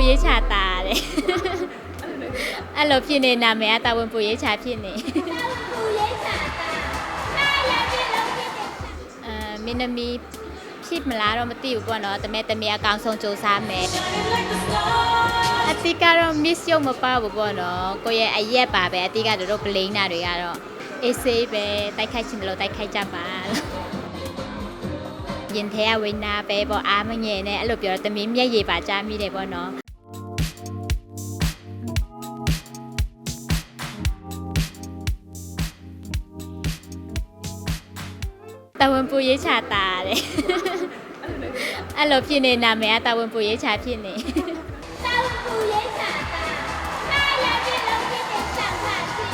ပိုရေးချာတာတဲ့အဲ့လိုဖြစ်နေနာမည်အတာဝန်ပိုရေးချာဖြစ်နေပိုရေးချာတာမရဖြစ်လို့ဖြစ်တယ်အဲမင်းသမီးဖြစ်မလားတော့မသိဘူးပေါ့နော်တမဲတမဲအကောင်ဆုံးစူးစမ်းမယ်အတိကတော့ miss ရုပ်မပါဘူးပေါ့နော်ကိုရဲ့အရက်ပါပဲအတိကတို့ plain တာတွေကတော့ essay ပဲတိုက်ခိုက်ချင်တယ်လို့တိုက်ခိုက်ကြပါရင်ထဲကဝိနာပဲပေါ့အားမငယ်နဲ့အဲ့လိုပြောတော့တမင်းမျက်ရည်ပါကြားမိတယ်ပေါ့နော် တာဝန်ပူရေးချတာတဲ့အဲ့လိုဖြစ်နေနာမည်ကတာဝန်ပူရေးချဖြစ်နေတာဝန်ပူရေးချတာမာယာပြည့်လုံးဖြစ်တဲ့ဆောင်ခါစီ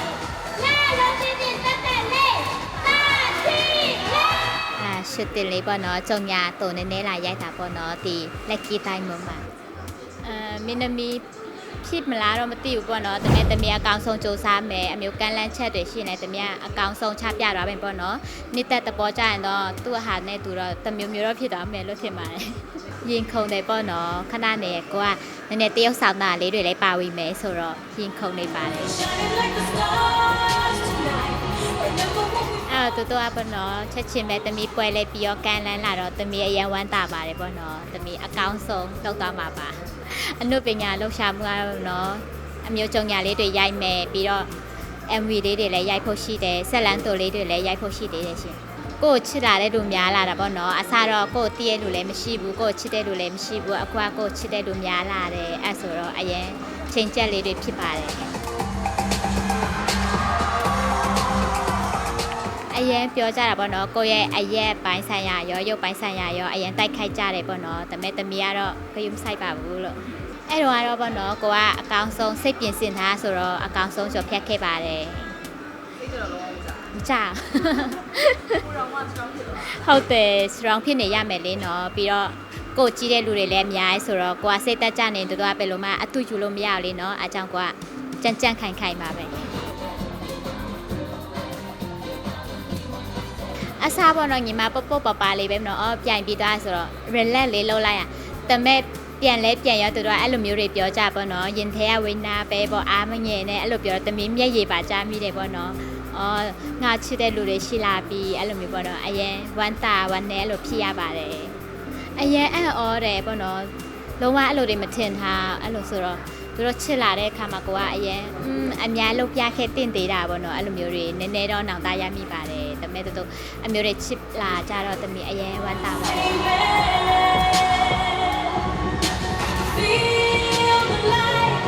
လာလုံးဖြစ်တဲ့တက်တက်လေးပါစီအာရှစ်တင်လေးပေါ့နော်ကျုံညာတုံနေနေလာရိုက်တာပေါ့နော်ဒီလက်ကီတိုင်းမှာအာမင်းသမီး ဖြစ်မလားတော့မသိဘူးပေါ့နော်တမက်တမက်အကောင်ဆုံးစူးစမ်းမယ်အမျိုးကန့်လန့်ချက်တွေရှိနေတမက်အကောင်ဆုံးချပြသွားမယ်ပေါ့နော်နှစ်သက်တပေါ်ကြရင်တော့သူ့ဟာနဲ့သူတော့တမျိုးမျိုးတော့ဖြစ်သွားမယ်လို့ထင်ပါတယ်ရင်ခုန်တယ်ပေါ့နော်ခဏနေကိုကနည်းနည်းတရုပ်ဆောင်တာလေးတွေလည်းပါဝင်မယ်ဆိုတော့ရင်ခုန်နေပါတယ် အဲ့တော့တူတူအပေါ်နော်ချက်ချင်းပဲတမီပွဲလဲပြီးတော့ကန်လန်းလာတော့တမီအရန်ဝမ်းတာပါတယ်ပေါ့နော်တမီအကောင်းဆုံးလောက်သွားမှာပါအနုပညာလှူရှာမှုကတော့နော်အမျိုးကြုံညာလေးတွေရိုက်မယ်ပြီးတော့ MV လေးတွေလည်းရိုက်ဖို့ရှိတယ်ဆက်လန်းတိုလေးတွေလည်းရိုက်ဖို့ရှိသေးတယ်ရှင်ကိုယ်ချစ်လာတဲ့လူများလာတာပေါ့နော်အစားတော့ကိုယ်တည့်ရလူလည်းမရှိဘူးကိုယ်ချစ်တဲ့လူလည်းမရှိဘူးအခုကကိုယ်ချစ်တဲ့လူများလာတယ်အဲ့ဆိုတော့အရင်ချိန်ချက်လေးတွေဖြစ်ပါတယ် အရင်ပြောကြတာပေါ့နော်ကိုယ့်ရဲ့အရက်ပိုင်းဆိုင်ရာရောရုပ်ပိုင်းဆိုင်ရာရောအရင်တိုက်ခိုက်ကြတယ်ပေါ့နော်တမဲတမီကတော့ခရုံးဆိုင်ပါဘူးလို့အဲ့တော့ကတော့ပေါ့နော်ကိုကအကောင်ဆုံးစိတ်ပြင်ဆင်ထားဆိုတော့အကောင်ဆုံးကျော်ဖြတ်ခဲ့ပါတယ်စိတ်ကတော့လုံးဝမကြမကြဘူးတော့မှကျွန်တော်ဖြစ်သွားဟုတ်တယ် strong ဖြစ်နေရမယ်လေနော်ပြီးတော့ကိုကြည့်တဲ့လူတွေလည်းအများကြီးဆိုတော့ကိုကစိတ်သက်ကြနေတူတူပဲလို့မှအတူယူလို့မရဘူးလေနော်အကြောင်းကိုကကြမ်းကြမ်းခိုင်ခိုင်ပါပဲ အစားပေါ်တော့ညီမပပပပလေးပဲမနော်အော်ပြိုင်ပြီးသွားဆိုတော့ relax လေးလုပ်လိုက်ရတမဲ့ပြန်လဲပြန်ရောသူတို့ကအဲ့လိုမျိုးတွေပြောကြပေါ့နော်ရင်ထဲကဝိညာပဲပေါ့အားမငယ်နဲ့အဲ့လိုပြောတော့တမင်းမျက်ရည်ပါကြားမိတယ်ပေါ့နော်အော်ငါချစ်တဲ့လူတွေရှိလာပြီးအဲ့လိုမျိုးပေါ့နော်အရင်ဝမ်းတာဝမ်းနဲ့အဲ့လိုဖြစ်ရပါတယ်အရင်အံ့ဩတယ်ပေါ့နော်လုံးဝအဲ့လိုတွေမထင်ထားအဲ့လိုဆိုတော့သူတို့ချစ်လာတဲ့အခါမှာကိုကအရင်อืมအများလုံးပြခဲ့တင့်သေးတာပေါ့နော်အဲ့လိုမျိုးတွေနည်းနည်းတော့နောင်တရမိပါတယ် တမဲတူတူအမျိုးတွေချစ်လာကြတော့တမီအရင်ဝမ်းတာပါ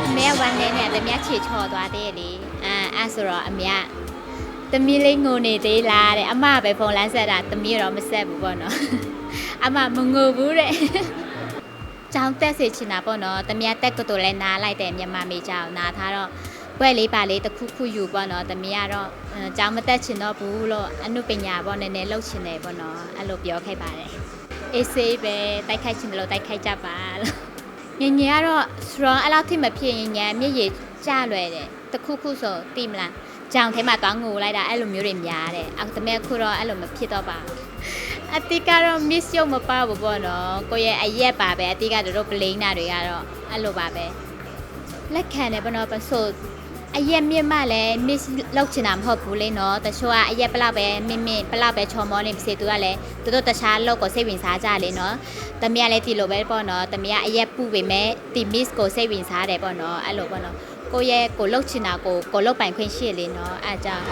အမေကဝမ်းနေနဲ့တမီချေချော်သွားသေးတယ်လေအာအဲ့ဆိုတော့အမေကတမီလေးငိုနေသေးလားတဲ့အမပဲဖုန်းလန်းဆက်တာတမီတော့မဆက်ဘူးပေါ့နော်အမမငိုဘူးတဲ့ကျောင်းတက်စေချင်တာပေါ့နော်တမီကတက်ကတူလဲနားလိုက်တယ်မြန်မာမေကျောင်းနားထားတော့ ဘွဲ့လေးပါလေးတစ်ခုခုယူပေါ့နော်တမီကတော့အဲကျောင်းမတက်ချင်တော့ဘူးလို့အနုပညာပေါ့နည်းနည်းလှုပ်ချင်တယ်ပေါ့နော်အဲ့လိုပြောခဲ့ပါတယ်အေးဆေးပဲတိုက်ခိုက်ချင်တယ်လို့တိုက်ခိုက်ကြပါလို့ငယ်ငယ်ကတော့ strong အဲ့လောက်ထိမဖြစ်ရင်ညာမျက်ရည်ကျလွယ်တယ်တခုခုဆိုတိမလားကြောင်ထဲမှာတောင်းငိုလိုက်တာအဲ့လိုမျိုးတွေများတယ်အခုတမဲခုတော့အဲ့လိုမဖြစ်တော့ပါဘူးအတိကတော့ miss ရုံမပါဘူးပေါ့နော်ကိုယ့်ရဲ့အရက်ပါပဲအတိကတို့ပလိန်နာတွေကတော့အဲ့လိုပါပဲလက်ခံတယ်ပေါ့နော်ပဆို အရက်မြင့်မှလည်း miss လောက်ချင်တာမဟုတ်ဘူးလေနော်တချို့ကအရက်ဘလောက်ပဲမြင့်မြင့်ဘလောက်ပဲချော်မောနေပါစေသူကလည်းသူတို့တခြားလောက်ကိုစိတ်ဝင်စားကြလေနော်တမီးကလည်းဒီလိုပဲပေါ့နော်တမီးကအရက်ပူပေမဲ့ဒီ miss ကိုစိတ်ဝင်စားတယ်ပေါ့နော်အဲ့လိုပေါ့နော်ကိုယ့်ရဲ့ကိုလှုပ်ချင်တာကိုကိုလှုပ်ပိုင်ခွင့်ရှိလေနော်အဲ့အကြောင်း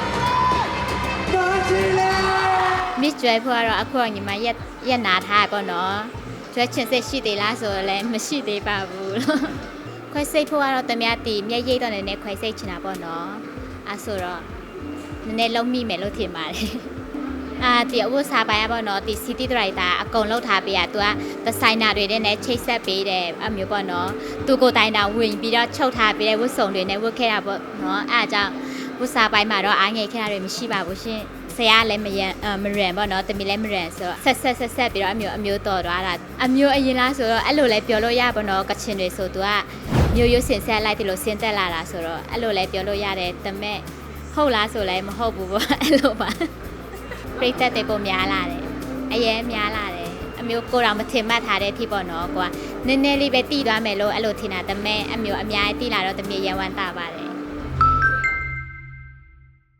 miss ကျွဲဖို့ကတော့အခုကညီမရက်ရက်နာထားရပေါ့နော်ကျွဲချင်စိတ်ရှိသေးလားဆိုတော့လည်းမရှိသေးပါဘူးလို့ ခွဲစိတ်ဖို့ကတော့တမရတီမျက်ရည်တော့နည်းနည်းခွဲစိတ်ချင်တာပေါ့နော်အဲဆိုတော့နည်းနည်းလုံးမိမယ်လို့ထင်ပါတယ်အာဒီအဝတ်စားပါရပေါ့နော်ဒီ city director အကုန်လောက်ထားပေးရသူကဒီဇိုင်နာတွေနဲ့ချိတ်ဆက်ပေးတယ်အမျိုးပေါ့နော်သူကိုယ်တိုင်တောင်ဝင်ပြီးတော့ချုပ်ထားပေးတဲ့ဝတ်စုံတွေနဲ့ဝတ်ခဲ့တာပေါ့နော်အဲအကြောင်းဝတ်စားပိုင်းမှာတော့အားငယ်ခဲ့တာတွေမရှိပါဘူးရှင်ဆရာလည်းမရန်မရန်ပေါ့နော်တမီလည်းမရန်ဆိုတော့ဆက်ဆက်ဆက်ဆက်ပြီးတော့အမျိုးအမျိုးတော်သွားတာအမျိုးအရင်လားဆိုတော့အဲ့လိုလည်းပြောလို့ရပေါ့နော်ကချင်တွေဆိုသူက မျိုးရိုးစင်ဆက်လိုက်တယ်လို့ဆင်းသက်လာတာဆိုတော့အဲ့လိုလဲပြောလို့ရတယ်တမက်ဟုတ်လားဆိုလဲမဟုတ်ဘူးပေါ့အဲ့လိုပါပြိသက်တွေပုံများလာတယ်အရင်များလာတယ်အမျိုးကိုယ်တော်မထင်မှတ်ထားတဲ့အဖြစ်ပေါ့နော်ကွာနည်းနည်းလေးပဲတည်သွားမယ်လို့အဲ့လိုထင်တာတမဲအမျိုးအများကြီးတည်လာတော့တမီးရန်ဝမ်းတာပါတယ်